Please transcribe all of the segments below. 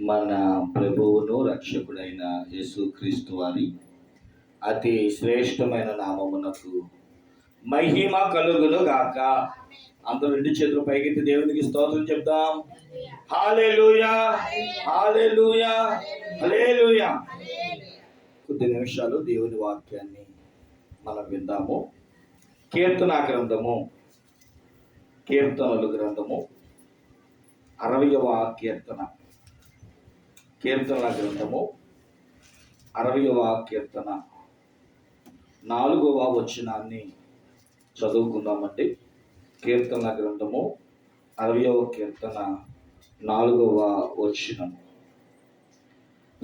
మన ప్రభువును రక్షకుడైన యేసుక్రీస్తు వారి అతి శ్రేష్టమైన నామమునకు మహిమ కలుగును గాక. అందరూ రెండు చేతులు పైకెత్తి దేవునికి స్తోత్రం చెప్దాం. Hallelujah hallelujah hallelujah. కొద్ది నిమిషాలు దేవుని వాక్యాన్ని మనం విందాము. కీర్తన గ్రంథము కీర్తనలు గ్రంథము అరవయవ కీర్తన. కీర్తనల గ్రంథము అరవయవ కీర్తన. నాలుగవ వచనాన్ని చదువుకుందామండి. కీర్తన గ్రంథము అరవయవ కీర్తన నాలుగవ వచనము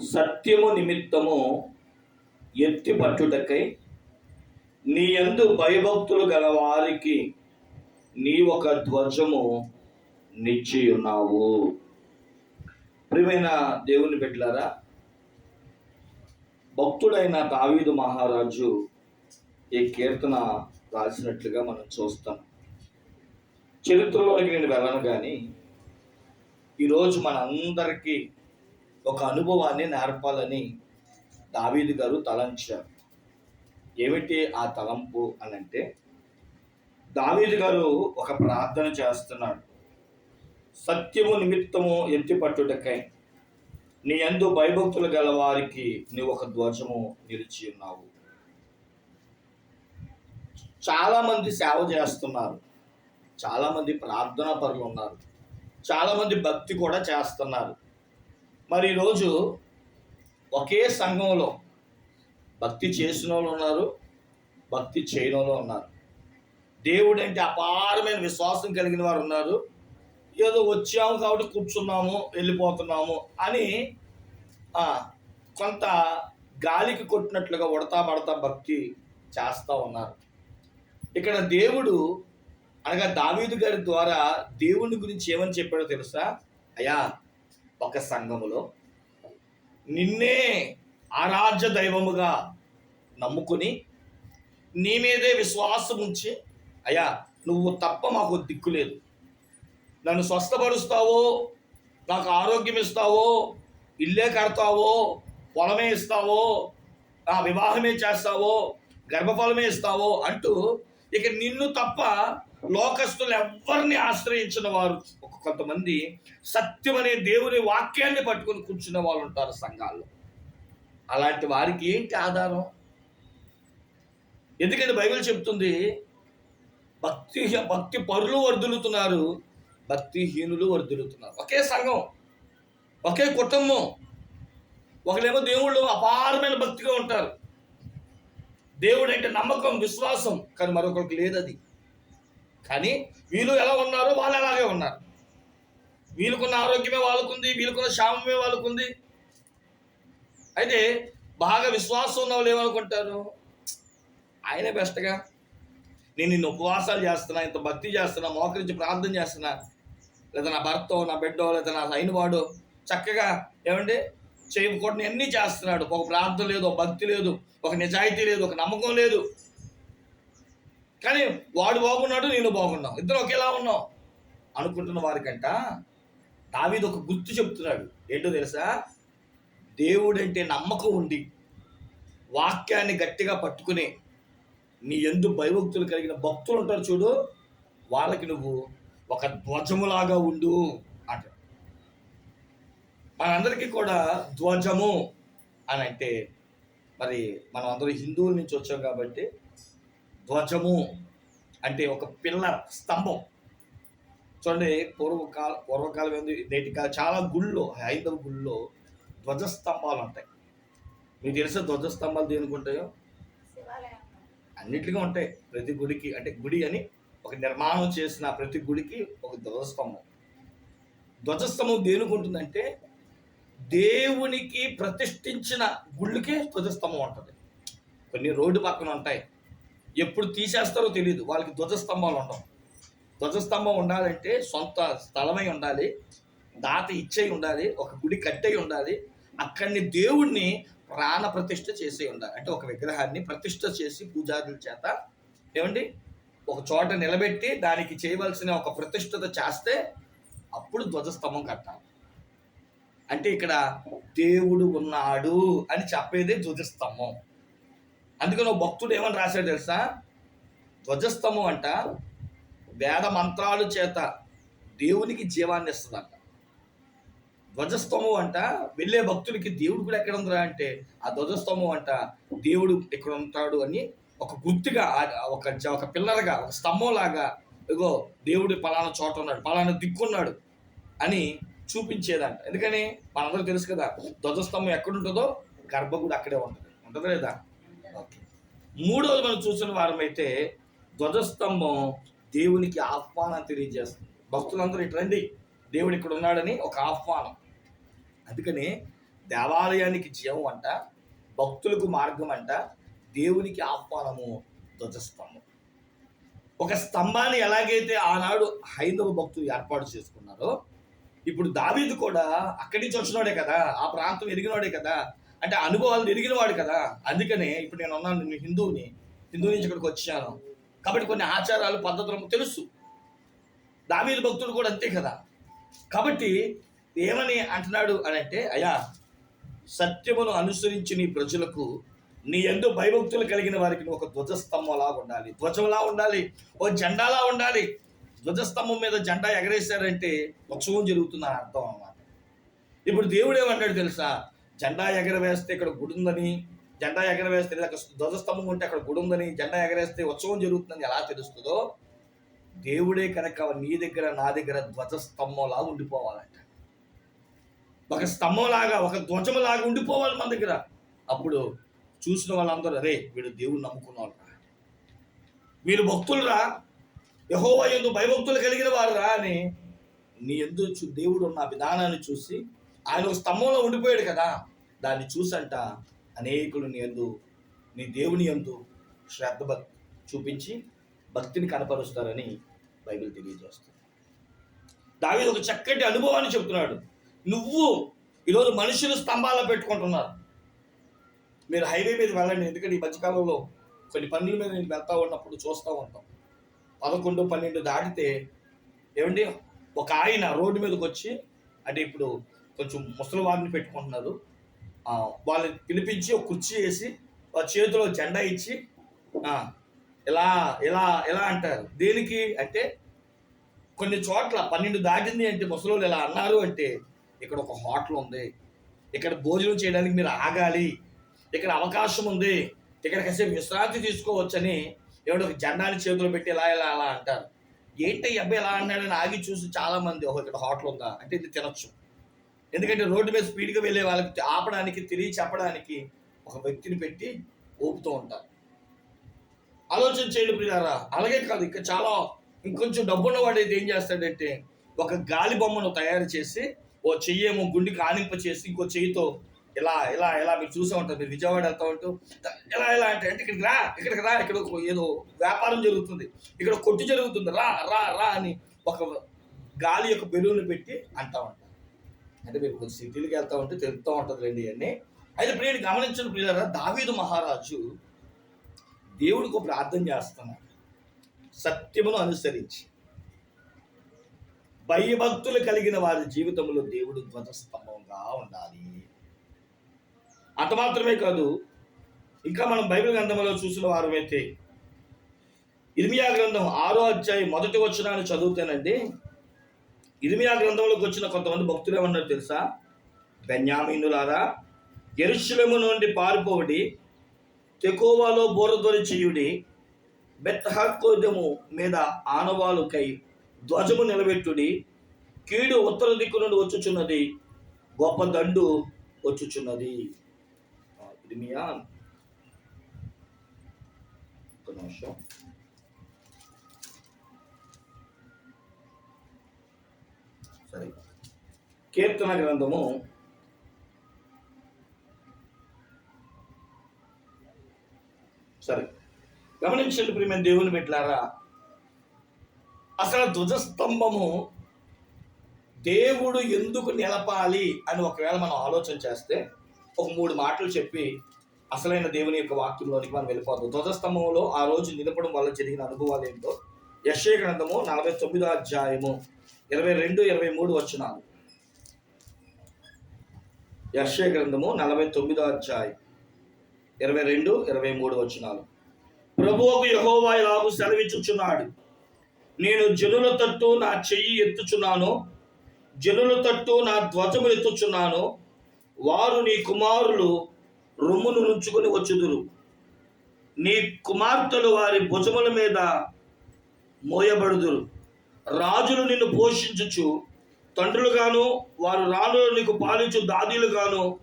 సత్యము నిమిత్తము ఎత్తి పట్టుటకై నీ ఎందు భయభక్తులు గల వారికి నీ ఒక ధ్వజము నిచ్చి ఉన్నావు. ప్రియమైన దేవుని బిడ్డలారా భక్తుడైన దావీదు మహారాజు ఈ కీర్తన రాసినట్లుగా మనం చూస్తాం. చరిత్రలోకి నేను వెళ్ళను కానీ ఈరోజు మనందరికీ ఒక అనుభవాన్ని నేర్పాలని దావీదు గారు తలంచారు. ఏమిటి ఆ తలంపు అని అంటే దావీదు గారు ఒక ప్రార్థన చేస్తున్నాడు. సత్యము నిమిత్తము ఎత్తిపట్టుటకై నీ యందు భయభక్తులు గల వారికి నీ ఒక ధ్వజము నిలిచి ఉన్నావు. చాలామంది సేవ చేస్తున్నారు. చాలామంది ప్రార్థనా పరులు ఉన్నారు. చాలామంది భక్తి కూడా చేస్తున్నారు. మరి ఈరోజు ఒకే సంఘంలో భక్తి చేసిన వాళ్ళు ఉన్నారు భక్తి చేయని వాళ్ళు ఉన్నారు. దేవుడంటే అపారమైన విశ్వాసం కలిగిన వారు ఉన్నారు. ఏదో వచ్చాము కాబట్టి కూర్చున్నాము వెళ్ళిపోతున్నాము అని కొంత గాలికి కొట్టినట్లుగా ఉడతా పడతా భక్తి చేస్తూ ఉన్నారు. ఇక్కడ దేవుడు అనగా దావీదు గారి ద్వారా దేవుని గురించి ఏమని చెప్పాడో తెలుసా? అయ్యా ఒక సంఘములో నిన్నే ఆరాధ్య దైవముగా నమ్ముకుని నీ మీదే విశ్వాసం ఉంచి అయ్యా నువ్వు తప్ప మాకు దిక్కు లేదు. నన్ను స్వస్థపరుస్తావో నాకు ఆరోగ్యం ఇస్తావో ఇల్లే కడతావో పొలమే ఇస్తావో నా వివాహమే చేస్తావో గర్భఫలమే ఇస్తావో అంటూ ఇక నిన్ను తప్ప లోకస్తులు ఎవరిని ఆశ్రయించిన వారు ఒక కొంతమంది సత్యం అనే దేవుని వాక్యాన్ని పట్టుకొని కూర్చున్న వాళ్ళు ఉంటారు సంఘాల్లో. అలాంటి వారికి ఏంటి ఆధారం? ఎందుకంటే బైబిల్ చెప్తుంది భక్తి భక్తి పరులు వర్ధులుతున్నారు భక్తిహీనులు వర్ధిల్లుతున్నారు ఒకే సంఘం ఒకే కుటుంబం ఒకరేమో దేవుళ్ళు అపారమైన భక్తిగా ఉంటారు. దేవుడు అంటే నమ్మకం విశ్వాసం కానీ మరొకరికి లేదు అది. కానీ వీళ్ళు ఎలా ఉన్నారో వాళ్ళు అలాగే ఉన్నారు. వీళ్ళకున్న ఆరోగ్యమే వాళ్ళకుంది వీళ్ళకున్న క్షామమే వాళ్ళకుంది. అయితే బాగా విశ్వాసం ఉన్న వాళ్ళు ఏమనుకుంటారు? ఆయనే బెస్ట్గా నేను ఇన్ని ఉపవాసాలు చేస్తున్నా ఇంత భక్తి చేస్తున్నా మోకరించి ప్రార్థన చేస్తున్నా. లేదా నా భర్తో నా బిడ్డో లేదా నా లైన్ వాడు చక్కగా ఏమండి? చేయకూడని అన్నీ చేస్తున్నాడు. ఒక ప్రార్థన లేదు ఒక భక్తి లేదు ఒక నిజాయితీ లేదు ఒక నమ్మకం లేదు. కానీ వాడు బాగున్నాడు నేను బాగున్నావు ఇద్దరు ఒకేలా ఉన్నాం. అనుకుంటున్న వారికంట దావీది ఒక గుర్తు చెప్తున్నాడు. ఏంటో తెలుసా? దేవుడంటే నమ్మకం ఉండి వాక్యాన్ని గట్టిగా పట్టుకుని నీ ఎందు భయభక్తులు కలిగిన భక్తులు ఉంటారు చూడు వాళ్ళకి నువ్వు ఒక ధ్వజములాగా ఉండు అంట మనందరికీ కూడా ధ్వజము అని అంటే మరి మనం అందరూ హిందువుల నుంచి వచ్చాం కాబట్టి ధ్వజము అంటే ఒక పిల్లర్ స్తంభం. చూడండి పూర్వకాల పూర్వకాలం ఏంది? నేటి కాలం చాలా గుళ్ళో హైందవ గుళ్ళో ధ్వజస్తంభాలు ఉంటాయి. మీకు తెలిసే ధ్వజస్తంభాలు దేనికి ఉంటాయో? అన్నిటిగా ఉంటాయి. ప్రతి గుడికి అంటే గుడి అని ఒక నిర్మాణం చేసిన ప్రతి గుడికి ఒక ధ్వజస్తంభం. ధ్వజస్తంభం దేనికి ఉంటుందంటే దేవునికి ప్రతిష్ఠించిన గుళ్ళకే ధ్వజస్తంభం ఉంటుంది. కొన్ని రోడ్డు పక్కన ఉంటాయి. ఎప్పుడు తీసేస్తారో తెలియదు వాళ్ళకి ధ్వజస్తంభాలు ఉండవు. ధ్వజస్తంభం ఉండాలంటే సొంత స్థలమై ఉండాలి. దాత ఇచ్చై ఉండాలి. ఒక గుడి కట్టై ఉండాలి. అక్కడిని దేవుణ్ణి ప్రాణ ప్రతిష్ఠ చేసి ఉండాలి. అంటే ఒక విగ్రహాన్ని ప్రతిష్ఠ చేసి పూజారుల చేత ఏమండి? ఒక చోట నిలబెట్టి దానికి చేయవలసిన ఒక ప్రతిష్ఠత చేస్తే అప్పుడు ధ్వజస్తంభం కట్టాలి. అంటే ఇక్కడ దేవుడు ఉన్నాడు అని చెప్పేదే ధ్వజస్తంభం. అందుకని ఒక భక్తుడు ఏమని రాశాడు తెలుసా? ధ్వజస్తంభం అంట వేద మంత్రాలు చేత దేవునికి జీవాన్ని ఇస్తుందంట. ధ్వజస్తంభం అంట వెళ్ళే భక్తుడికి దేవుడు కూడా ఎక్కడ ఉందిరా అంటే ఆ ధ్వజస్తంభం అంట దేవుడు ఎక్కడ ఉంటాడు అని ఒక గుర్తుగా ఒక ఒక పిల్లర్గా ఒక స్తంభం లాగా ఇగో దేవుడు పలానా చోట ఉన్నాడు పలానా దిక్కున్నాడు అని చూపించేదంట. ఎందుకని? మనందరూ తెలుసు కదా ధ్వజస్తంభం ఎక్కడుంటుందో గర్భగుడి అక్కడే ఉంటుంది. ఉంటుంది లేదా? ఓకే. మూడోది మనం చూసిన వారమైతే ధ్వజస్తంభం దేవునికి ఆహ్వానం తెలియజేస్తుంది. భక్తులందరూ ఇటు రండి. దేవుడు ఇక్కడ ఉన్నాడని ఒక ఆహ్వానం. అందుకని దేవాలయానికి జీవం అంట భక్తులకు మార్గం అంట దేవునికి ఆహ్వానము ధ్వజస్తంభం. ఒక స్తంభాన్ని ఎలాగైతే ఆనాడు హైందవ భక్తులు ఏర్పాటు చేసుకున్నారో ఇప్పుడు దావీదు కూడా అక్కడి నుంచి వచ్చినోడే కదా ఆ ప్రాంతం ఎరిగినోడే కదా అంటే అనుభవాలు ఎరిగినవాడు కదా అందుకనే ఇప్పుడు నేను ఉన్నాను నేను హిందువుని హిందువు నుంచి ఇక్కడికి వచ్చాను. కాబట్టి కొన్ని ఆచారాలు పద్ధతులు తెలుసు. దావీదు భక్తుడు కూడా అంతే కదా. కాబట్టి ఏమని అంటున్నాడు అని అంటే అయ్యా సత్యమును అనుసరించి నీ ప్రజలకు నీ ఎందు భయభక్తులు కలిగిన వారికి నువ్వు ఒక ధ్వజస్తంభంలా ఉండాలి. ధ్వజంలా ఉండాలి. ఓ జెండాలా ఉండాలి. ధ్వజస్తంభం మీద జెండా ఎగరేశారంటే ఉత్సవం జరుగుతుందని అర్థం అన్నమాట. ఇప్పుడు దేవుడు ఏమన్నాడు తెలుసా? జెండా ఎగరవేస్తే ఇక్కడ గుడి ఉందని జెండా ఎగరవేస్తే ధ్వజస్తంభం ఉంటే అక్కడ గుడి ఉందని జెండా ఎగరేస్తే ఉత్సవం జరుగుతుందని ఎలా తెలుస్తుందో? దేవుడే కనుక నీ దగ్గర నా దగ్గర ధ్వజస్తంభంలా ఉండిపోవాలంట. ఒక స్తంభంలాగా ఒక ధ్వజంలాగా ఉండిపోవాలి మన దగ్గర. అప్పుడు చూసిన వాళ్ళందరూ అరే వీడు దేవుడు నమ్ముకున్నాడు రా. వీరు భక్తులురా. యహోవా ఎందు భయభక్తులు కలిగిన వారు రా అని నీ ఎందు చూ దేవుడు ఉన్న విధానాన్ని చూసి ఆయన ఒక స్తంభంలో ఉండిపోయాడు కదా. దాన్ని చూసంట అనేకులు నీ ఎందు నీ దేవుని ఎందు శ్రద్ధ భక్తి చూపించి భక్తిని కనపరుస్తారని బైబిల్ తెలియజేస్తుంది. దావి ఒక చక్కటి అనుభవాన్ని చెప్తున్నాడు. నువ్వు ఈరోజు మనుషులు స్తంభాలు పెట్టుకుంటున్నారు. మీరు హైవే మీద వెళ్ళండి. ఎందుకంటే ఈ మధ్యకాలంలో కొన్ని పనుల మీద నేను వెళ్తా ఉన్నప్పుడు చూస్తూ ఉంటాం. పదకొండు పన్నెండు దాటితే ఏమండి? ఒక ఆయన రోడ్డు మీదకి వచ్చి అంటే ఇప్పుడు కొంచెం ముసలి వారిని పెట్టుకుంటున్నారు వాళ్ళని పిలిపించి ఒక కుర్చీ వేసి వాళ్ళ చేతిలో జెండా ఇచ్చి ఇలా ఇలా ఇలా అంటారు. దేనికి అంటే కొన్ని చోట్ల పన్నెండు దాటింది అంటే ముసలోళ్ళు ఇలా అన్నారు అంటే ఇక్కడ ఒక హోటల్ ఉంది. ఇక్కడ భోజనం చేయడానికి మీరు ఆగాలి. ఇక్కడ అవకాశం ఉంది. ఇక్కడ కాసేపు విశ్రాంతి తీసుకోవచ్చని ఎవడో ఒక జెండాని చేతిలో పెట్టి ఇలా ఇలా అలా అంటారు. ఏంటి ఈ అబ్బాయి ఎలా అన్నాడని ఆగి చూసి చాలా మంది ఓహో ఇక్కడ హోటల్ ఉందా? అంటే ఇది తినచ్చు. ఎందుకంటే రోడ్డు మీద స్పీడ్గా వెళ్ళే వాళ్ళకి ఆపడానికి తిరిగి చెప్పడానికి ఒక వ్యక్తిని పెట్టి ఊపుతూ ఉంటారు. ఆలోచన చేయండి ప్రియారా అలాగే కాదు ఇంకా చాలా ఇంకొంచెం డబ్బున్నవాడు అయితే ఏం చేస్తాడంటే ఒక గాలి బొమ్మను తయారు చేసి ఓ చెయ్యేమో గుండెకి ఆనింప చేసి ఇంకో చెయ్యితో ఇలా ఇలా ఇలా మీరు చూసే ఉంటారు మీరు విజయవాడ వెళ్తా ఉంటూ ఇలా ఇలా అంటే అంటే ఇక్కడికి రా ఇక్కడికి రా ఇక్కడ ఒక ఏదో వ్యాపారం జరుగుతుంది ఇక్కడ కొట్టు జరుగుతుంది రా రా రా అని ఒక గాలి యొక్క బెలూన్ పెట్టి అంటా ఉంటారు. అంటే మీరు కొంచెం సిటీలకు వెళ్తా ఉంటే తెలుస్తూ ఉంటుంది రండి అన్నీ అయితే ప్రియుడు గమనించిన ప్రియులరా దావీదు మహారాజు దేవుడికి ఒక ప్రార్థన చేస్తున్నాడు. సత్యమును అనుసరించి. భయభక్తులు కలిగిన వారి జీవితంలో దేవుడు ధ్వజస్తంభంగా ఉండాలి. అంత మాత్రమే కాదు ఇంకా మనం బైబిల్ గ్రంథంలో చూసిన వారమైతే ఇర్మియా గ్రంథం ఆరో అధ్యాయం మొదటి వచనాన్ని చదువుతానండి. ఇర్మియా గ్రంథంలోకి వచ్చిన కొంతమంది భక్తులు ఏమన్నారు తెలుసా? బెన్యామీనులారా ఎరుషులము నుండి పారిపోవడి తెకోవాలో బోరదొరి చేయుడి బెత్తహక్కోదము మీద ఆనవాలుకై ధ్వజము నిలబెట్టుడి కీడు ఉత్తర దిక్కు నుండి వచ్చుచున్నది గొప్ప దండు వచ్చుచున్నది. ఆ, ఇర్మియా నిమిషం సరే కీర్తన గ్రంథము సరే గమనించండి ప్రియమైన దేవుని పెట్టారా అసలు ధ్వజస్తంభము దేవుడు ఎందుకు నిలపాలి అని ఒకవేళ మనం ఆలోచన చేస్తే ఒక మూడు మాటలు చెప్పి అసలైన దేవుని యొక్క వాక్యంలోనికి మనం వెళ్ళిపోతాం. ధ్వజస్తంభంలో ఆ రోజు నిలపడం వల్ల జరిగిన అనుభవాలు ఏంటో యశ్య గ్రంథము నలభై తొమ్మిదో అధ్యాయము ఇరవై రెండు ఇరవై మూడు వచ్చినాలు యశ్య గ్రంథము నలభై తొమ్మిదో అధ్యాయం ఇరవై రెండు ఇరవై మూడు వచనాలు. ప్రభువుకు యహోవా ఇలాగు సెలవిచ్చుచున్నాడు. నేను జనుల తట్టు నా చెయ్యి ఎత్తుచున్నాను జనుల తట్టు నా ధ్వజము ఎత్తుచున్నాను వారు నీ కుమారులు రొమ్మును నుంచుకొని వచ్చుదురు. నీ కుమార్తెలు వారి భుజముల మీద మోయబడుదురు. రాజులు నిన్ను పోషించుచు తండ్రులుగాను వారు రాణులు నీకు పాలించు దాదీలుగాను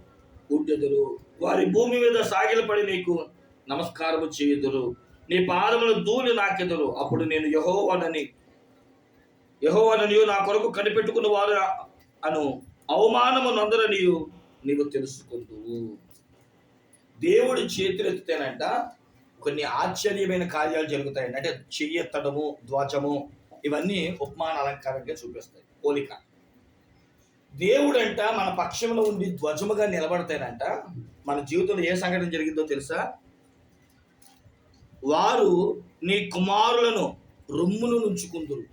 ఉండెదురు. వారి భూమి మీద సాగిలపడి నీకు నమస్కారము చేయుదురు. నీ పాదములు ధూళి నాకెదురు. అప్పుడు నేను యహోవనని యహోవననియు నా కొరకు కనిపెట్టుకున్న వారు అను అవమానము నందరనియు నీవు తెలుసుకుందువు. దేవుడి చేతులెత్తితేనంట కొన్ని ఆశ్చర్యమైన కార్యాలు జరుగుతాయండి అంటే చెయ్యెత్తడము ధ్వజము ఇవన్నీ ఉపమాన అలంకారంగా చూపిస్తాయి. పోలిక. దేవుడంట మన పక్షంలో ఉండి ధ్వజముగా నిలబడతాయనంట మన జీవితంలో ఏ సంఘటన జరిగిందో తెలుసా? వారు నీ కుమారులను రొమ్మును నుంచుకుందురు.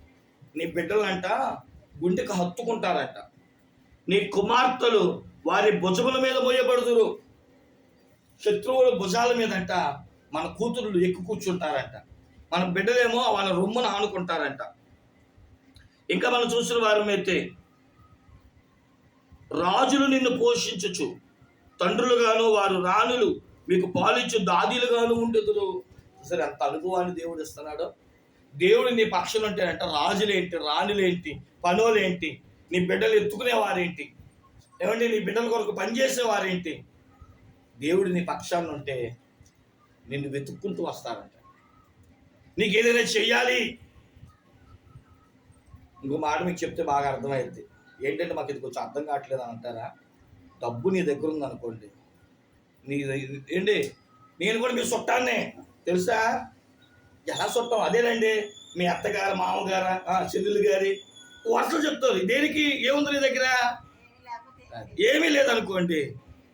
నీ బిడ్డలంట గుండెకు హత్తుకుంటారంట. నీ కుమార్తెలు వారి భుజముల మీద మోయబడుదురు. శత్రువుల భుజాల మీదంట మన కూతురులు ఎక్కు కూర్చుంటారంట. మన బిడ్డలేమో వాళ్ళ రొమ్మును ఆనుకుంటారంట. ఇంకా మనం చూసిన వారమైతే రాజులు నిన్ను పోషించచ్చు తండ్రులుగాను వారు రాణులు మీకు పాలించు దాదీలుగాను ఉండెదురు. సరే అంత అనుభవాన్ని దేవుడు ఇస్తున్నాడు. దేవుడు నీ పక్షులు ఉంటాయంట రాజులేంటి రాణులేంటి పనులేంటి నీ బిడ్డలు ఎత్తుకునేవారేంటి? ఏమండి నీ బిడ్డల కొరకు పనిచేసేవారేంటి దేవుడు నీ పక్షాన్ని ఉంటే నిన్ను వెతుక్కుంటూ వస్తారంట నీకు ఏదైనా చెయ్యాలి? ఇంకో మాట మీకు చెప్తే బాగా అర్థమైంది ఏంటంటే మాకు ఇది కొంచెం అర్థం కావట్లేదు అని అంటారా? డబ్బు నీ దగ్గర ఉంది అనుకోండి నీ ఏంటి? నేను కూడా మీ చుట్టాన్నే. తెలుసా? ఎలా చుట్టాం? అదేనండి. మీ అత్తగారు మామగారు చెల్లెలు గారి. వరుసలు చెప్తారు. దేనికి? ఏముంది నీ దగ్గర? ఏమీ లేదనుకోండి.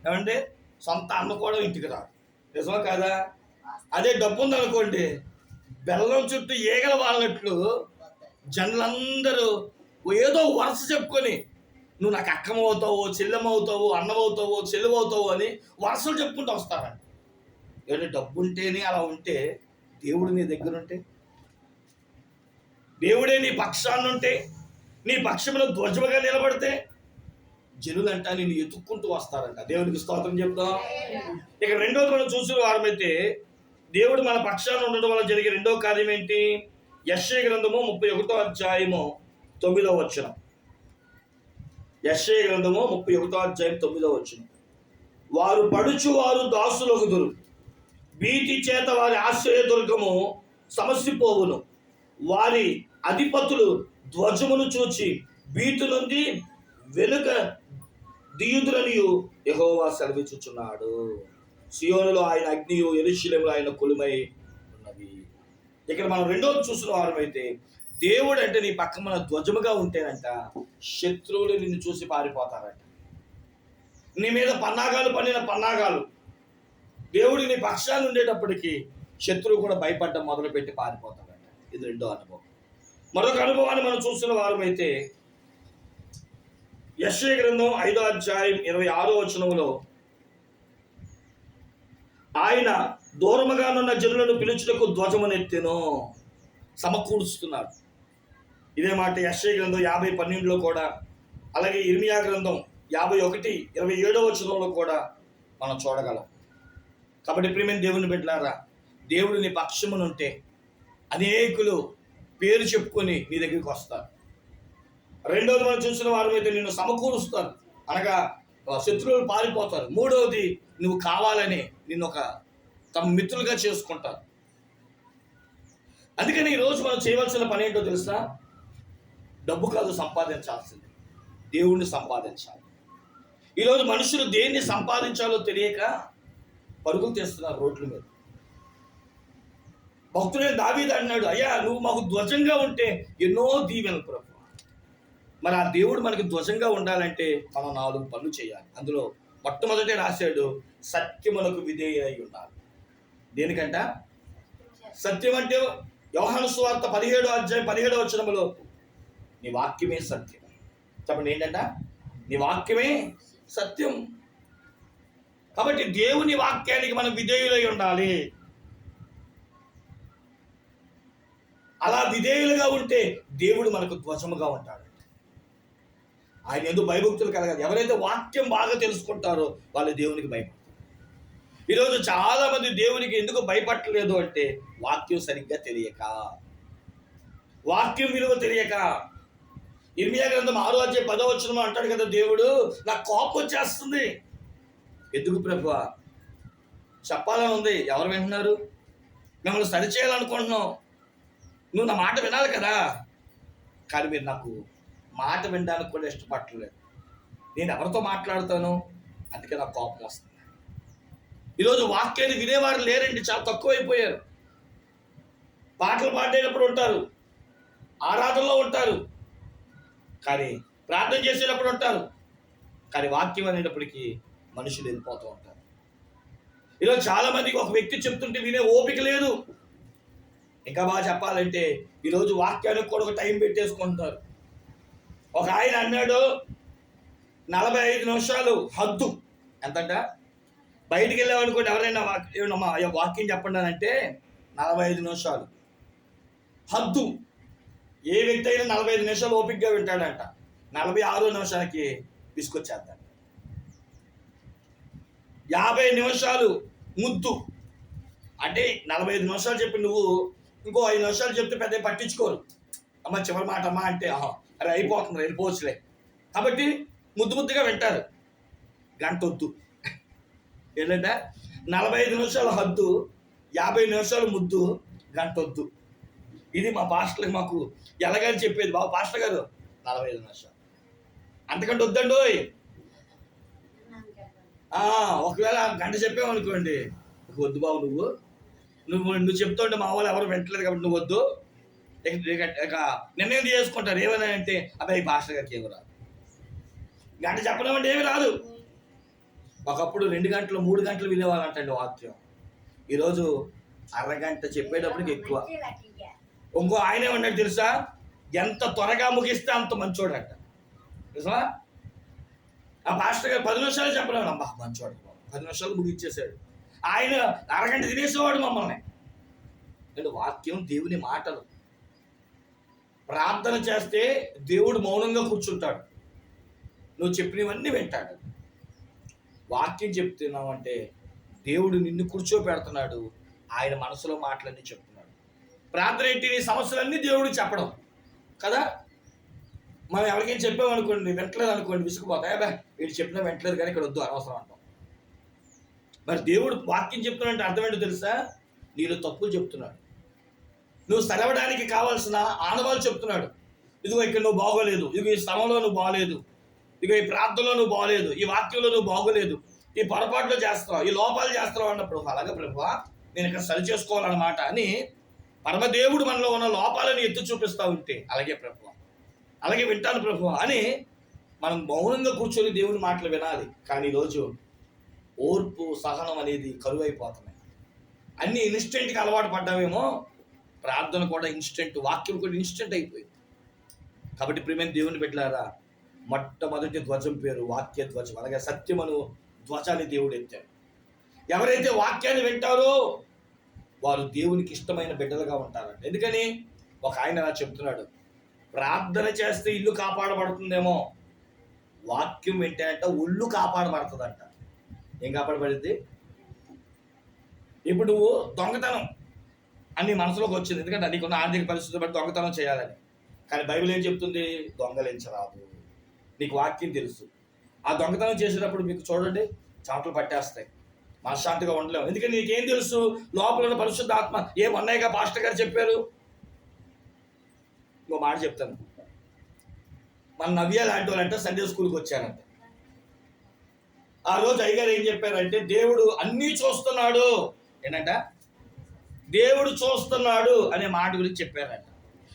ఏమంటే సొంత అన్న కూడా ఇంటికి రాదు. నిజమా కాదా? అదే డబ్బు ఉందనుకోండి బెల్లం చుట్టూ ఈగలు వాళ్ళట్లు జనులందరూ ఏదో వరుస చెప్పుకొని నువ్వు నాకు అక్కం అవుతావు చెల్లెమవుతావు అవుతావు అన్నం అవుతావు అని వరుసలు చెప్పుకుంటూ వస్తారండి. ఏమంటే డబ్బు ఉంటేనే అలా ఉంటే దేవుడు నీ దగ్గర ఉంటే దేవుడే నీ పక్షాన్ని ఉంటే నీ పక్షంలో ధ్వజముగా నిలబడితే? జనులంట నిన్ను ఎత్తుక్కుంటూ వస్తారంట. దేవునికి స్తోత్రం చెప్తాం. ఇక రెండోది మనం చూసిన వారమైతే దేవుడు మన పక్షాన ఉండడం వల్ల జరిగే రెండో కార్యం ఏంటి? యశ్య గ్రంథము ముప్పై ఒకటో అధ్యాయము తొమ్మిదో వచ్చిన యశ్య గ్రంథము ముప్పై ఒకటో అధ్యాయం తొమ్మిదో వచ్చిన వారు పడుచు వారు దాసులగుదురు. భీతి చేత వారి ఆశ్రయ దుర్గము సమసిపోవును. వారి అధిపతులు ధ్వజమును చూచి భీతు నుండి వెనుక దియుదురనియు యహోవా సెలవిచ్చుచున్నాడు. సియోనులో ఆయన అగ్నియు ఎరుశలేములో ఆయన కొలుమై ఉన్నది. ఇక్కడ మనం రెండోది చూసిన వారమైతే దేవుడు అంటే నీ పక్క మన ధ్వజముగా ఉంటేనంట శత్రువులు నిన్ను చూసి పారిపోతారంట. నీ మీద పన్నాగాలు పన్నిన పన్నాగాలు. దేవుడి నీ పక్షాన్ని ఉండేటప్పటికీ శత్రువు కూడా భయపడ్డం మొదలుపెట్టి పారిపోతాడంట. ఇది రెండో అనుభవం. మరొక అనుభవాన్ని మనం చూస్తున్న వారమైతే యశ్వ గ్రంథం ఐదో అధ్యాయం ఇరవై ఆరో వచనంలో ఆయన దూరముగానున్న జనులను పిలుచుటకు ధ్వజమునెత్తెను సమకూరుస్తున్నాడు ఇదే మాట యశ్వ గ్రంథం యాభై పన్నెండులో కూడా అలాగే ఇర్మియా గ్రంథం యాభై ఒకటి ఇరవై ఏడో వచనంలో కూడా మనం చూడగలం. కాబట్టి ప్రియమైన దేవుని బిడ్డలారా దేవుడిని పక్షమునుంటే అనేకులు పేరు చెప్పుకొని నీ దగ్గరికి వస్తారు. రెండోది మనం చూసిన వారమైతే నిన్ను సమకూరుస్తారు. అనగా శత్రువులు పారిపోతారు. మూడవది నువ్వు కావాలని నిన్ను ఒక తమ మిత్రులుగా చేసుకుంటారు. అందుకని ఈరోజు మనం చేయవలసిన పని ఏంటో తెలుసా? డబ్బు కాదు సంపాదించాల్సింది. దేవుణ్ణి సంపాదించాలి. ఈరోజు మనుషులు దేన్ని సంపాదించాలో తెలియక పరుగులు తీస్తున్నారు రోడ్ల మీద. భక్తులైన దావీదు అన్నాడు అయ్యా నువ్వు మాకు ధ్వజంగా ఉంటే ఎన్నో దీవెనలు ప్రభు. మరి ఆ దేవుడు మనకి ధ్వజంగా ఉండాలంటే మనం నాలుగు పనులు చేయాలి. అందులో మొట్టమొదటి రాశాడు సత్యములకు విధేయ అయి ఉండాలి. దేనికంట? సత్యం అంటే వ్యవహార స్వార్థ పదిహేడు అధ్యాయం పదిహేడు వచనములో నీ వాక్యమే సత్యం. చెప్పండి ఏంటంట? నీ వాక్యమే సత్యం. కాబట్టి దేవుని వాక్యానికి మనం విధేయులై ఉండాలి. అలా విధేయులుగా ఉంటే దేవుడు మనకు ధ్వజముగా ఉంటాడు. ఆయన ఎందుకు భయభక్తులు కలగాలి? ఎవరైతే వాక్యం బాగా తెలుసుకుంటారో వాళ్ళు దేవునికి భయపడతారు. ఈరోజు చాలా మంది దేవునికి ఎందుకు భయపడలేదు అంటే వాక్యం సరిగ్గా తెలియక. వాక్యం విలువ తెలియక. ఇర్మియా గ్రంథం ఆరో అధ్యాయ పదో వచ్చిన అంటాడు కదా దేవుడు నాకు కోపం వచ్చేస్తుంది. ఎందుకు ప్రభు? చెప్పాలని ఉంది? ఎవరు వింటున్నారు? మిమ్మల్ని సరిచేయాలనుకుంటున్నాం నువ్వు నా మాట వినాలి కదా. కానీ మీరు నాకు మాట వినడానికి కూడా ఇష్టపడలేదు నేను ఎవరితో మాట్లాడతాను? అందుకే నాకు కోపం వస్తుంది. ఈరోజు వాక్యాన్ని వినేవారు లేరండి చాలా తక్కువైపోయారు. పాటలు పాడేటప్పుడు ఉంటారు ఆరాధనలో ఉంటారు కానీ ప్రార్థన చేసేటప్పుడు ఉంటారు కానీ వాక్యం అనేటప్పటికీ మనుషులు వెళ్ళిపోతూ ఉంటారు. ఈరోజు చాలామందికి ఒక వ్యక్తి చెప్తుంటే వినే ఓపిక లేదు. ఇంకా బాగా చెప్పాలంటే ఈరోజు వాక్యానికి కూడా ఒక టైం పెట్టేసుకుంటారు. ఒక ఆయన అన్నాడు నలభై ఐదు నిమిషాలు హద్దు. ఎంతంట? బయటికి వెళ్ళామనుకోండి ఎవరైనా వాక్- వాక్యం చెప్పండి అంటే నలభై ఐదు నిమిషాలు. హద్దు. ఏ వ్యక్తి అయినా నలభై ఐదు నిమిషాలు ఓపిక్గా వింటాడంట. నలభై ఆరో నిమిషాలకి తీసుకొచ్చేద్దాం యాభై నిమిషాలు ముద్దు. అంటే నలభై ఐదు నిమిషాలు చెప్పి నువ్వు ఇంకో ఐదు నిమిషాలు చెప్తే పెద్ద పట్టించుకోరు. అమ్మ చివరి మాట అమ్మా అంటే ఆహా అరే అయిపోతుంది వెళ్ళిపోవచ్చులే కాబట్టి ముద్దు ముద్దుగా వింటారు. గంట వద్దు ఏంటంటే నలభై ఐదు నిమిషాల హద్దు యాభై నిమిషాలు ముద్దు గంట వద్దు ఇది మా పాస్టర్కి మాకు ఎలాగని చెప్పేది. బాబు పాస్టర్ గారు నలభై ఐదు నిమిషాలు. అంతకంటే వద్దండి ఓయ్. ఒకవేళ గంట చెప్పామనుకోండి వద్దు బాబు నువ్వు. నువ్వు నువ్వు చెప్తుంటే మా వాళ్ళు ఎవరు వింటలేదు కాబట్టి నువ్వు వద్దు. నిర్ణయం చేసుకుంటారు ఏమైనా అంటే అబ్బాయి భాష గారికి ఏమి రాదు. గంట చెప్పడం అంటే ఏమి రాదు. ఒకప్పుడు రెండు గంటలు మూడు గంటలు వినేవాళ్ళంటండి వాక్యం. ఈరోజు అరగంట చెప్పేటప్పటికి ఎక్కువ. ఇంకో ఆయన ఏమన్నాడు తెలుసా? ఎంత త్వరగా ముగిస్తే అంత మంచోడంట. తెలుసా? ఆ పాస్టర్ గారు పది నిమిషాలు చెప్పలేము అమ్మా మంచోడు. పది నిమిషాలు ముగిచ్చేసాడు. ఆయన అరగంట తినేసేవాడు మమ్మల్ని. అంటే వాక్యం దేవుని మాటలు. ప్రార్థన చేస్తే దేవుడు మౌనంగా కూర్చుంటాడు. నువ్వు చెప్పినవన్నీ వింటాడు. వాక్యం చెప్తున్నావంటే దేవుడు నిన్ను కూర్చోబెడుతున్నాడు. ఆయన మనసులో మాటలన్నీ చెప్తున్నాడు. ప్రార్థన ఏంటి? నీ సమస్యలన్నీ దేవుడు చెప్పడం. కదా? మనం ఎవరికైనా చెప్పామనుకోండి వింటలేదు అనుకోండి విసుకుపోతాయి బా వీడు చెప్పినా వింటలేదు కానీ ఇక్కడ వద్దు అనవసరం అంటాం. మరి దేవుడు వాక్యం చెప్తున్నాడంటే అర్థం ఏంటో తెలుసా? నీలో తప్పులు చెప్తున్నాడు. నువ్వు సరవడానికి కావాల్సిన ఆనవాలు చెప్తున్నాడు. ఇదిగో ఇక్కడ నువ్వు బాగోలేదు. ఇదిగో ఈ శ్రమలో నువ్వు బాగలేదు. ఇదిగో ఈ ప్రార్థనలో నువ్వు బాగలేదు. ఈ వాక్యంలో నువ్వు బాగోలేదు. ఈ పొరపాట్లు చేస్తున్నావు. ఈ లోపాలు చేస్తున్నావు అన్నప్పుడు అలాగే ప్రభు నేను ఇక్కడ సరి చేసుకోవాలన్నమాట అని పరమదేవుడు మనలో ఉన్న లోపాలను ఎత్తి చూపిస్తూ ఉంటే అలాగే ప్రభు. అలాగే వింటాను ప్రభు అని మనం మౌనంగా కూర్చొని దేవుని మాటలు వినాలి. కానీ ఈరోజు ఓర్పు సహనం అనేది కరువైపోతున్నాయి. అన్ని ఇన్స్టెంట్గా అలవాటు పడ్డామేమో ప్రార్థన కూడా ఇన్స్టెంట్ వాక్యం కూడా ఇన్స్టెంట్ అయిపోయింది. కాబట్టి ప్రియమైన దేవుని పెట్టారా మొట్టమొదటి ధ్వజం పేరు వాక్య ధ్వజం అలాగే సత్యమను ధ్వజాన్ని దేవుడు ఎత్తాడు. ఎవరైతే వాక్యాన్ని వింటారో వారు దేవునికి ఇష్టమైన బిడ్డలుగా ఉంటారంట. ఎందుకని? ఒక ఆయన అలా చెప్తున్నాడు ప్రార్థన చేస్తే ఇల్లు కాపాడబడుతుందేమో వాక్యం వింటేనంట ఒళ్ళు కాపాడబడుతుందంట. ఏం కాపాడబడింది? ఇప్పుడు నువ్వు దొంగతనం. అని మనసులోకి వచ్చింది. ఎందుకంటే నీకున్న ఆర్థిక పరిస్థితులు బట్టి దొంగతనం చేయాలని. కానీ బైబిల్ ఏం చెప్తుంది? దొంగలించరాదు. నీకు వాక్యం తెలుసు. ఆ దొంగతనం చేసేటప్పుడు మీకు చూడండి చాటలు పట్టేస్తాయి. మనశ్శాంతిగా ఉండలేము. ఎందుకంటే నీకేం తెలుసు? లోపల ఉన్న పరిశుద్ధ ఆత్మ ఏం ఉన్నాయిగా పాస్టర్ గారు చెప్పారు? ఇంకో మాట చెప్తాను. మన నవ్య లాంటి వాళ్ళంటే సండే స్కూల్కి వచ్చారంట. ఆ రోజు అయ్యగారు ఏం చెప్పారంటే దేవుడు అన్నీ చూస్తున్నాడు. ఏంటంట? దేవుడు చూస్తున్నాడు అనే మాట గురించి చెప్పారంట.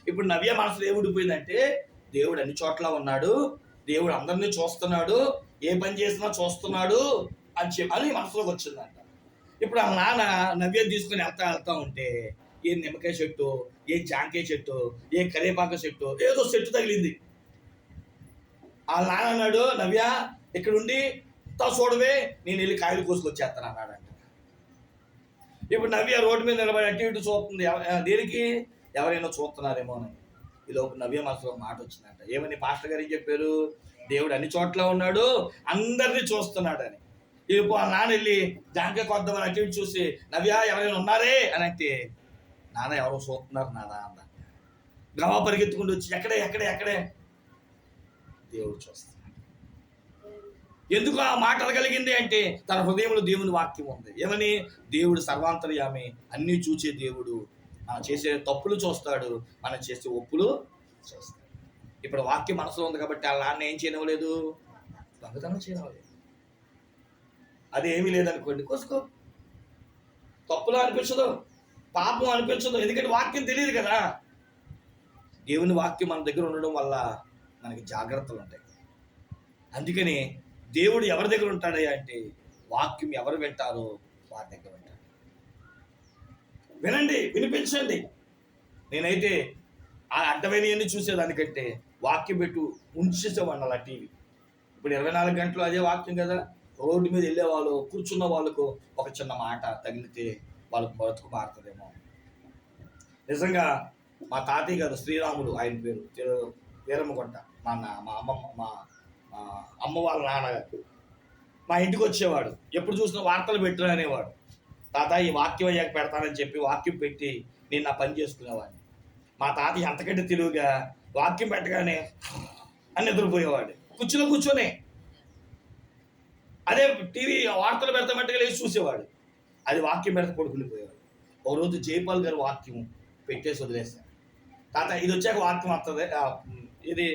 ఇప్పుడు నవ్య మనసులో ఏముడిపోయిందంటే దేవుడు అన్ని చోట్ల ఉన్నాడు దేవుడు అందరినీ చూస్తున్నాడు ఏ పని చేసినా చూస్తున్నాడు అని చెప్పి అని మనసులోకి వచ్చిందంట. ఇప్పుడు ఆ నాన్న నవ్యం తీసుకుని వెళ్తా వెళ్తా ఉంటే ఏ నిమ్మకాయ చెట్టు ఏ జాంకాయ చెట్టు ఏ కరేపాక చెట్టు ఏదో చెట్టు తగిలింది. ఆ నాన్న అన్నాడు నవ్య ఇక్కడుండి తా చూడవే నేను వెళ్ళి కాయలు కోసుకొచ్చేస్తాను అన్నాడంట. ఇప్పుడు నవ్య రోడ్డు మీద నిలబడి అటు ఇటు చూస్తుంది. దీనికి ఎవరైనా చూస్తున్నారేమో అని. ఈ లోపు నవ్య మనసులో మాట వచ్చిందంట. ఏమని పాస్టర్ గారు ఏం చెప్పారు? దేవుడు అన్ని చోట్ల ఉన్నాడు అందరినీ చూస్తున్నాడు అని ఇప్పుడు నాన్న వెళ్ళి దానికే కొద్దామని అటు ఇటు చూసి నవ్య ఎవరైనా ఉన్నారే? అని అంటే నాన్న ఎవరో చూస్తున్నారు నాన్న అన్న గవా పరిగెత్తుకుంటూ వచ్చి ఎక్కడే ఎక్కడే ఎక్కడే? దేవుడు చూస్తున్నాడు. ఎందుకు ఆ మాట కలిగింది అంటే తన హృదయంలో దేవుని వాక్యం ఉంది. ఏమని? దేవుడు సర్వాంతర్యామి అన్నీ చూసే దేవుడు. మనం చేసే తప్పులు చూస్తాడు మనం చేసే ఒప్పులు చూస్తాడు. ఇప్పుడు వాక్యం మనసులో ఉంది కాబట్టి వాళ్ళ నాన్న ఏం చేయనవలేదు దొంగతనం అది అదేమీ లేదనుకోండి కోసుకో. తప్పులు అనిపించదు పాపం అనిపించదు ఎందుకంటే వాక్యం తెలియదు కదా. దేవుని వాక్యం మన దగ్గర ఉండడం వల్ల మనకి జాగ్రత్తలు ఉంటాయి. అందుకని దేవుడు ఎవరి దగ్గర ఉంటాడయ్యా అంటే వాక్యం ఎవరు వింటారో వారి దగ్గర ఉంటాడు. వినండి వినిపించండి. నేనైతే ఆ అడ్డమైనవన్నీ చూసేదానికంటే వాక్యం పెట్టు ఉంచేసేవాడిని అలా టీవీ. ఇప్పుడు ఇరవై నాలుగు గంటలు అదే వాక్యం కదా రోడ్డు మీద వెళ్ళే వాళ్ళు కూర్చున్న వాళ్ళకు ఒక చిన్న మాట తగిలితే వాళ్ళకు బ్రతుకు మారుతుందేమో. నిజంగా మా తాతయ్య గారు శ్రీరాములు ఆయన పేరు తిరు- మా నా మా అమ్మమ్మ మా అమ్మ వాళ్ళ నాన్నగారు మా ఇంటికి వచ్చేవాడు. ఎప్పుడు చూసినా వార్తలు పెట్టరు అనేవాడు. తాత ఈ వాక్యం అయ్యాక పెడతానని చెప్పి వాక్యం పెట్టి నేను నా పని చేసుకునేవాడిని. మా తాతయ్య అంతకంటే తెలివిగా వాక్యం పెట్టగానే అని నిద్రపోయేవాడు. కూర్చుని కూర్చొని. అదే టీవీ వార్తలు పెడతామంటే లేచి చూసేవాడు. అది వాక్యం పెడత పడుకునిపోయేవాడు ఒక రోజు జైపాల్ గారు వాక్యం పెట్టేసి వదిలేశారు. తాత ఇది వచ్చాక వాక్యం వస్తుంది ఇది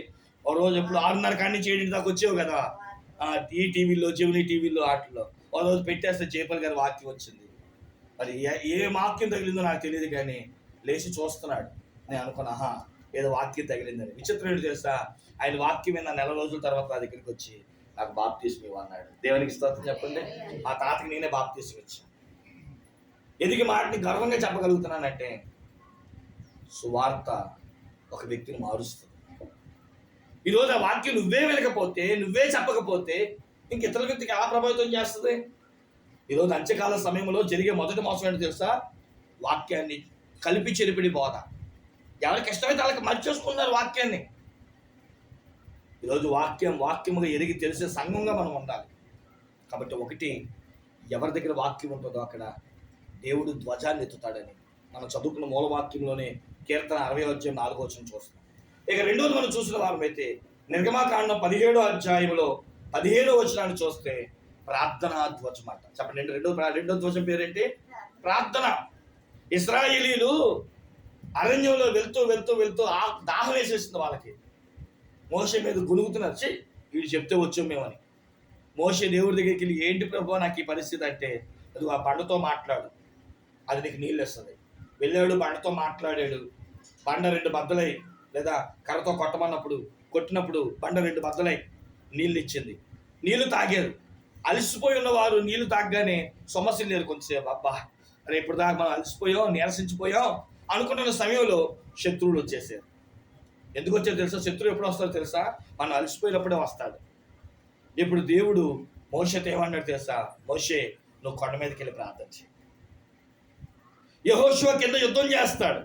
ఒక రోజు ఎప్పుడు ఆరున్నర కాడి నుంచి ఏడింటి దాకా వచ్చేవి కదా. ఈ టీవీలో జీవనీ టీవీలో వాటిలో ఒక రోజు పెట్టేస్తే చేపలు గారి వాక్యం వచ్చింది. మరి ఏ వాక్యం తగిలిందో నాకు తెలియదు కానీ లేచి చూస్తున్నాడు. నేను అనుకున్నాహా ఏదో వాక్యం తగిలిందని. విచిత్రం ఏంటి తెలుసా? ఆయన వాక్యం విన్న నెల రోజుల తర్వాత నా దగ్గరికి వచ్చి నాకు బాప్తీసం ఇవ్వన్నాడు దేవునికి స్తోత్రం చెప్పండి. మా తాతకి నేనే బాప్తీసం ఇచ్చాను ఎదిగి మాటని గర్వంగా చెప్పగలుగుతున్నానంటే సువార్త ఒక వ్యక్తిని మారుస్తుంది. ఈరోజు ఆ వాక్యం నువ్వే వినకపోతే నువ్వే చెప్పకపోతే ఇంక ఇతరుల వ్యక్తికి ఎలా ప్రభావితం చేస్తుంది? ఈరోజు అంత్యకాల సమయంలో జరిగే మొదటి మోసం ఏంటో తెలుసా? వాక్యాన్ని కలిపి చెరిపిడి బోధ. ఎవరికి ఇష్టమైతే వాళ్ళకి మర్చేసుకున్నారు వాక్యాన్ని. ఈరోజు వాక్యం వాక్యముగా ఎరిగి తెలిసే సంఘంగా మనం ఉండాలి. కాబట్టి ఒకటి ఎవరి దగ్గర వాక్యం ఉంటుందో అక్కడ దేవుడు ధ్వజాన్ని ఎత్తుతాడని. మనం చదువుకున్న మూల వాక్యంలోనే కీర్తన అరవై వచ్చే నాలుగో వచ్చిన చూస్తున్నాం. ఇక రెండోది మనం చూసిన వారమైతే నిర్గమాకాండం పదిహేడో అధ్యాయంలో పదిహేడో వచనాన్ని చూస్తే ప్రార్థనా ధ్వజం అంట. చెప్పండి రెండో- రెండో ధ్వజం పేరేంటి? ప్రార్థన. ఇస్రాయేలీలు అరణ్యంలో వెళ్తూ వెళ్తూ వెళ్తూ ఆ దాహం వేసేస్తుంది వాళ్ళకి. మోసే మీద గునుగుతున్నారు చెయ్యి వీడు చెప్తే వచ్చాం మేమని. మోసే దేవుడి దగ్గరికి వెళ్ళి ఏంటి ప్రభు నాకు ఈ పరిస్థితి అంటే? అది ఆ బండతో మాట్లాడు. అది నీకు నీళ్ళు ఇస్తుంది. వెళ్ళాడు బండతో మాట్లాడాడు. బండ రెండు బద్దలై లేదా కర్రతో కొట్టమన్నప్పుడు కొట్టినప్పుడు బండ రెండు బద్దలై నీళ్ళు ఇచ్చింది. నీళ్ళు తాగారు. అలసిపోయి ఉన్నవారు నీళ్ళు తాగగానే సమస్యలు లేరు కొంతసేపు అబ్బా అరే ఇప్పుడు దాకా మనం అలసిపోయాం నీరసించిపోయాం అనుకుంటున్న సమయంలో శత్రువులు వచ్చేసారు. ఎందుకు వచ్చారు తెలుసా? శత్రువు ఎప్పుడు వస్తారో తెలుసా? మనం అలసిపోయినప్పుడే వస్తాడు. ఇప్పుడు దేవుడు మోషతో ఏమన్నాడు తెలుసా? మోషే నువ్వు కొండ మీదకి వెళ్ళి ప్రార్థన చేయి యహోశివ కింద యుద్ధం చేస్తాడు.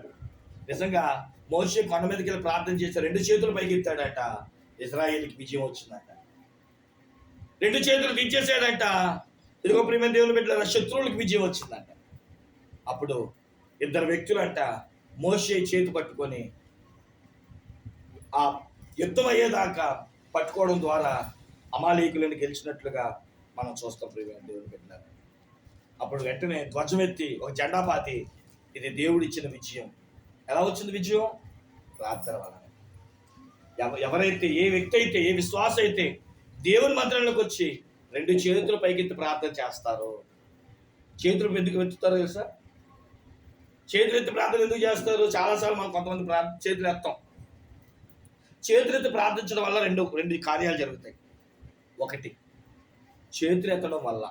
నిజంగా మోసే కొండ మీదకి వెళ్ళి ప్రార్థన చేసి రెండు చేతులు పైకెత్తాడట ఇజ్రాయిల్కి ఇజ్రాయేల్కి విజయం వచ్చిందట. రెండు చేతులు దించేసాడంట ఇదిగో ప్రేమ దేవుని బిడ్డల శత్రువులకు విజయం వచ్చిందంట. అప్పుడు ఇద్దరు వ్యక్తులు అంట మోషే చేతి పట్టుకొని ఆ యుద్ధం అయ్యేదాకా పట్టుకోవడం ద్వారా అమాలీకులను గెలిచినట్లుగా మనం చూస్తాం ప్రియ దేవుని బిడ్డలారా. అప్పుడు వెంటనే ధ్వజం ఎత్తి ఒక జెండా పాతి ఇది దేవుడిచ్చిన విజయం. ఎలా వచ్చింది విజయం? ప్రార్థన వలన. ఎవరైతే ఏ వ్యక్తి అయితే ఏ విశ్వాస అయితే దేవుని మంత్రంలోకి వచ్చి రెండు చేతులు పైకెత్తి ప్రార్థన చేస్తారో చేతులు ఎందుకు వెతుతారు తెలుసా? చేతులు ఎత్తి ప్రార్థన ఎందుకు చేస్తారు చాలాసార్లు మనం కొంతమంది ప్రార్థ చేతులు ఎత్తాం. చేతులెత్తి ప్రార్థించడం వల్ల రెండు రెండు కార్యాలు జరుగుతాయి. ఒకటి చేతులు ఎత్తడం వల్ల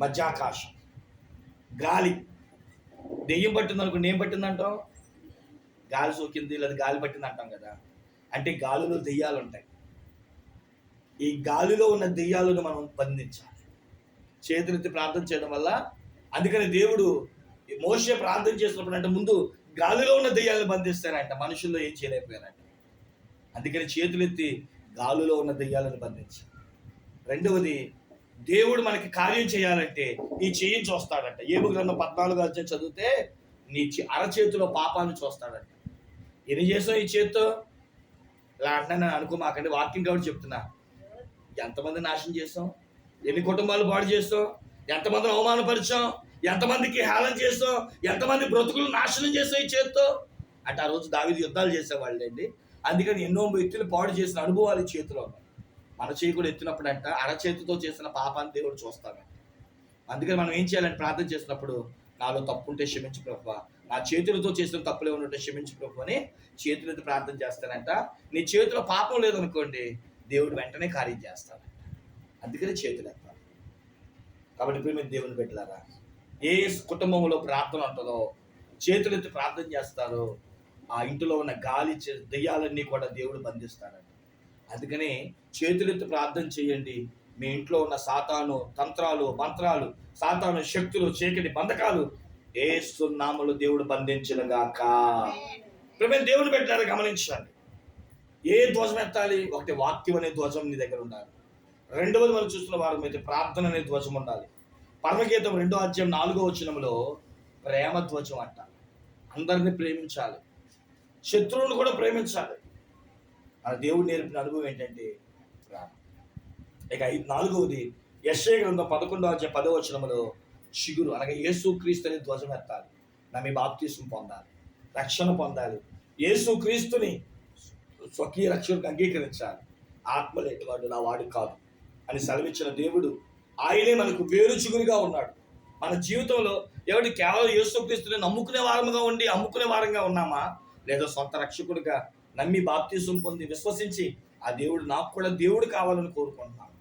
మధ్యాకాశం గాలి దెయ్యం పట్టింది అనుకోండి ఏం పట్టింది అంటాం గాలి సోకింది లేదా గాలి పట్టింది అంటాం కదా. అంటే గాలిలో దెయ్యాలు ఉంటాయి. ఈ గాలిలో ఉన్న దెయ్యాలను మనం బంధించాలి. చేతులెత్తి ప్రార్థన చేయడం వల్ల అందుకని దేవుడు ఈ ప్రార్థన చేసినప్పుడు అంటే ముందు గాలిలో ఉన్న దెయ్యాలను బంధిస్తారంట. మనుషుల్లో ఏం చేయలేకపోయారంట. అందుకని చేతులెత్తి గాలిలో ఉన్న దెయ్యాలను బంధించాలి. రెండవది దేవుడు మనకి కార్యం చేయాలంటే ఈ చెయ్యిని చూస్తాడంట. ఏబు గ్రంథం పద్నాలుగు అధ్యాయం చదివితే నీ అరచేతిలో పాపాన్ని చూస్తాడంట. ఎన్ని చేసావు ఈ చేత్తో? ఇలా అంటున్నా అనుకోమాకండి వాకింగ్ కాబట్టి చెప్తున్నా. ఎంతమంది నాశనం చేస్తాం? ఎన్ని కుటుంబాలు పాడు చేస్తాం? ఎంతమందిని అవమానపరిచాం? ఎంతమందికి హేళన చేస్తాం? ఎంతమంది బ్రతుకులు నాశనం చేస్తాం ఈ చేత్తో? అంటే ఆ రోజు దావిది యుద్ధాలు చేసేవాళ్ళండి. అందుకని ఎన్నో వ్యక్తులు పాడు చేసిన అనుభవాలు ఈ చేతిలో ఉన్నాయి. మన చేయి కూడా ఎత్తినప్పుడంట అరచేతితో చేసిన పాపాన్ని దేవుడు చూస్తామంట అందుకని మనం ఏం చేయాలని ప్రార్థన చేసినప్పుడు నాలో తప్పు ఉంటే క్షమించు ప్రభు నా చేతులతో చేసిన తప్పులే ఉంటే క్షమించు ప్రభు అని చేతులతో ప్రార్థన చేస్తానంట నీ చేతిలో పాపం లేదనుకోండి దేవుడు వెంటనే కార్యం చేస్తాడు అందుకని చేతులు ఎత్తాలి. కాబట్టి ఇప్పుడు మీరు దేవుని పెట్టారా ఏ కుటుంబంలో ప్రార్థన ఉంటుందో చేతులెత్తి ప్రార్థన చేస్తారో ఆ ఇంటిలో ఉన్న గాలి చే- దెయ్యాలన్నీ కూడా దేవుడు బంధిస్తాడు అందుకని చేతులెత్తి ప్రార్థన చేయండి. మీ ఇంట్లో ఉన్న సాతాను తంత్రాలు మంత్రాలు సాతాను శక్తులు చీకటి బంధకాలు ఏ సున్నాములు దేవుడు బంధించిన గాక ఇప్పుడు మేము దేవుని పెట్టారు గమనించండి. ఏ ధ్వజం ఎత్తాలి? ఒకటి వాక్యం అనే ధ్వజం నీ దగ్గర ఉండాలి. రెండవది మనం చూస్తున్న వారం అయితే ప్రార్థన అనే ధ్వజం ఉండాలి. పరమగీతం రెండో అధ్యాయం నాలుగో వచనంలో ప్రేమ ధ్వజం అంట అందరిని ప్రేమించాలి. శత్రువును కూడా ప్రేమించాలి. మన దేవుడు నేర్పిన అనుభవం ఏంటంటే ప్రార్థన ఇక ఐదు నాలుగవది యశ్వ గ్రంథం పదకొండో వచ్చే పదవచనములో చిగురు అనగా యేసు క్రీస్తు అనే ధ్వజం ఎత్తాలి. నమ్మి బాప్తీసం పొందాలి. రక్షణ పొందాలి. యేసు క్రీస్తుని స్వకీయ రక్షణకు అంగీకరించాలి. ఆత్మ లేనివాడు నా వాడు కాదు అని సెలవిచ్చిన దేవుడు ఆయనే మనకు వేరు చిగురుగా ఉన్నాడు. మన జీవితంలో ఎవడు కేవలం యేసుక్రీస్తుని నమ్ముకునే వారముగా ఉండి అమ్ముకునే వారంగా ఉన్నామా? లేదా సొంత రక్షకుడిగా నమ్మి బాప్తీసం పొంది విశ్వసించి ఆ దేవుడు నాకు కూడా దేవుడు కావాలని కోరుకుంటున్నాను.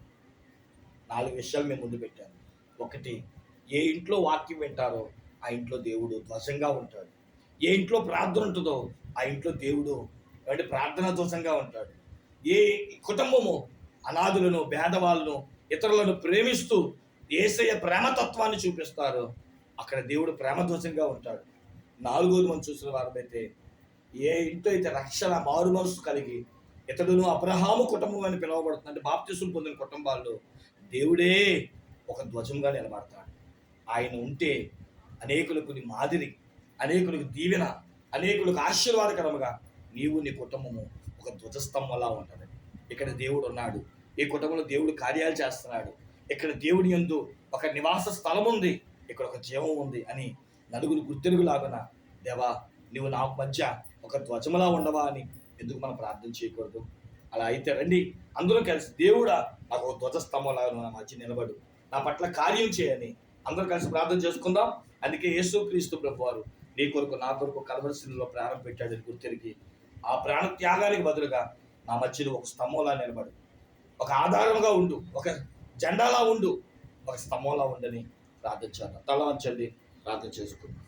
నాలుగు విషయాలు మేము ముందు పెట్టాను. ఒకటి ఏ ఇంట్లో వాక్యం వింటారో ఆ ఇంట్లో దేవుడు ధ్వజంగా ఉంటాడు. ఏ ఇంట్లో ప్రార్థన ఉంటుందో ఆ ఇంట్లో దేవుడు అంటే ప్రార్థన ధ్వజంగా ఉంటాడు. ఏ కుటుంబము అనాథులను భేదవాళ్ళను ఇతరులను ప్రేమిస్తూ ఏసయ్య ప్రేమతత్వాన్ని చూపిస్తారో అక్కడ దేవుడు ప్రేమధ్వజంగా ఉంటాడు. నాలుగోది మనం చూసిన వారమైతే ఏ ఇంట్లో అయితే రక్షణ మారు మనసు కలిగి ఇతడును అబ్రహాము కుటుంబం అని పిలువబడుతుంది. అంటే బాప్తిసం పొందిన కుటుంబాల్లో దేవుడే ఒక ధ్వజంగా నిలబడతాడు. ఆయన ఉంటే అనేకులకు నీ మాదిరి అనేకులకు దీవెన అనేకులకు ఆశీర్వాదకరముగా నీవు నీ కుటుంబము ఒక ధ్వజస్తంభంలా ఉంటుంది. ఇక్కడ దేవుడు ఉన్నాడు. ఈ కుటుంబంలో దేవుడు కార్యాలు చేస్తున్నాడు. ఇక్కడ దేవుని యందు ఒక నివాస స్థలం ఉంది. ఇక్కడ ఒక జీవం ఉంది అని నలుగురు గుర్తెరుగులాగున దేవా నువ్వు నా మధ్య ఒక ధ్వజములా ఉండవా అని ఎందుకు మనం ప్రార్థన చేయకూడదు? అలా అయితే రండి. అందరూ కలిసి దేవుడా నాకు ఒక ధ్వజస్తంభంలా నా మధ్య నిలబడు. నా పట్ల కార్యం చేయని అందరూ కలిసి ప్రార్థన చేసుకుందాం. అందుకే యేసు క్రీస్తు ప్రభు వారు నీ కొరకు నా కొరకు కలవరిశిలో ప్రాణం పెట్టాడు గుర్తిరిగి ఆ ప్రాణ త్యాగానికి బదులుగా నా మధ్యలో ఒక స్తంభంలా నిలబడు. ఒక ఆధారంగా ఉండు ఒక జెండాలా ఉండు ఒక స్తంభంలా ఉండని ప్రార్థన తల వంచండి ప్రార్థన చేసుకుందాం.